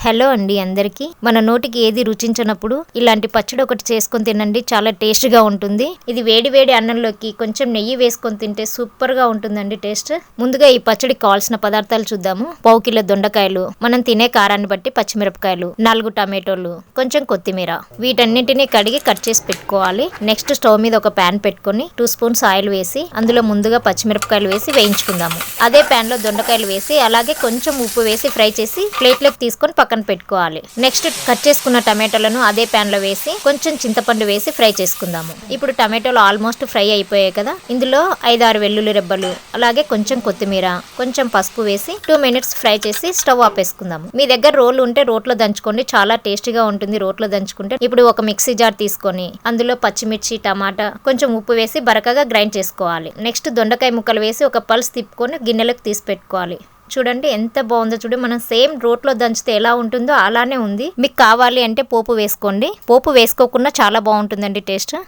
Hello అండి అందరికి. మన నోటికి ఏది రుచించినప్పుడు ఇలాంటి పచ్చడి ఒకటి చేసుకొని తినండి చాలా టేస్ట్గా ఉంటుంది. ఇది వేడి వేడి అన్నంలోకి కొంచెం నెయ్యి వేసుకొని తింటే సూపర్గా ఉంటుందండి టేస్ట్. ముందుగా ఈ పచ్చడికి కావాల్సిన పదార్థాలు చూద్దాము. పావు కిలో దొండకాయలు మనం తినే కారాన్ని బట్టి పచ్చిమిరపకాయలు నాలుగు టమాటోలు కొంచెం కొత్తిమీర. వీటన్నింటినీ కడిగి కట్ చేసి పెట్టుకోవాలి. నెక్స్ట్ స్టవ్ మీద ఒక ప్యాన్ పెట్టుకొని టూ స్పూన్స్ ఆయిల్ వేసి అందులో ముందుగా పచ్చిమిరపకాయలు వేసి వేయించుకుందాము. అదే ప్యాన్లో దొండకాయలు వేసి అలాగే కొంచెం ఉప్పు వేసి ఫ్రై చేసి ప్లేట్లోకి తీసుకొని పక్కన పెట్టుకోవాలి. నెక్స్ట్ కట్ చేసుకున్న టమాటోలను అదే ప్యాన్లో వేసి కొంచెం చింతపండు వేసి ఫ్రై చేసుకుందాము. ఇప్పుడు టమాటోలు ఆల్మోస్ట్ ఫ్రై అయిపోయాయి కదా. ఇందులో ఐదు ఆరు వెల్లుల్లి రెబ్బలు అలాగే కొంచెం కొత్తిమీర కొంచెం పసుపు వేసి టూ మినిట్స్ ఫ్రై చేసి స్టవ్ ఆపేసుకుందాము. మీ దగ్గర రోలు ఉంటే రోట్లో దంచుకోండి. చాలా టేస్టీగా ఉంటుంది రోట్లో దంచుకుంటే. ఇప్పుడు ఒక మిక్సీ జార్ తీసుకొని అందులో పచ్చిమిర్చి టమాటా కొంచెం ఉప్పు వేసి బరకగా గ్రైండ్ చేసుకోవాలి. నెక్స్ట్ దొండకాయ ముక్కలు వేసి ఒక పల్స్ తిప్పుకొని గిన్నెలకు తీసి పెట్టుకోవాలి. చూడండి ఎంత బాగుందో చూడండి మనం సేమ్ రోట్లో దంచితే ఎలా ఉంటుందో అలానే ఉంది. మీకు కావాలి అంటే పోపు వేసుకోండి. పోపు వేసుకోకుండా చాలా బాగుంటుందండి టేస్ట్.